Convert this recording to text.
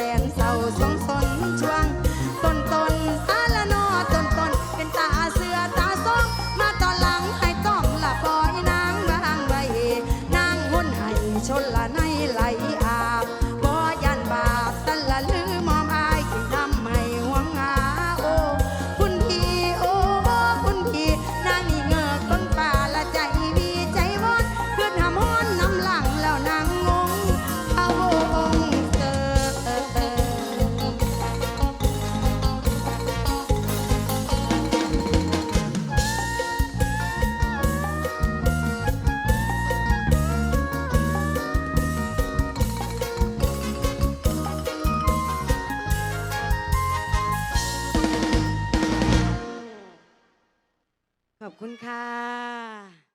แสนเศาสองสนช่วงตนตนสาละนอตนตนเป็นตาเสือตาสมมาตอหลังห้ต้องละปอยนางบางไว้นางหุนให้ชนละในไหลอาบ ขอบคุณค่ะ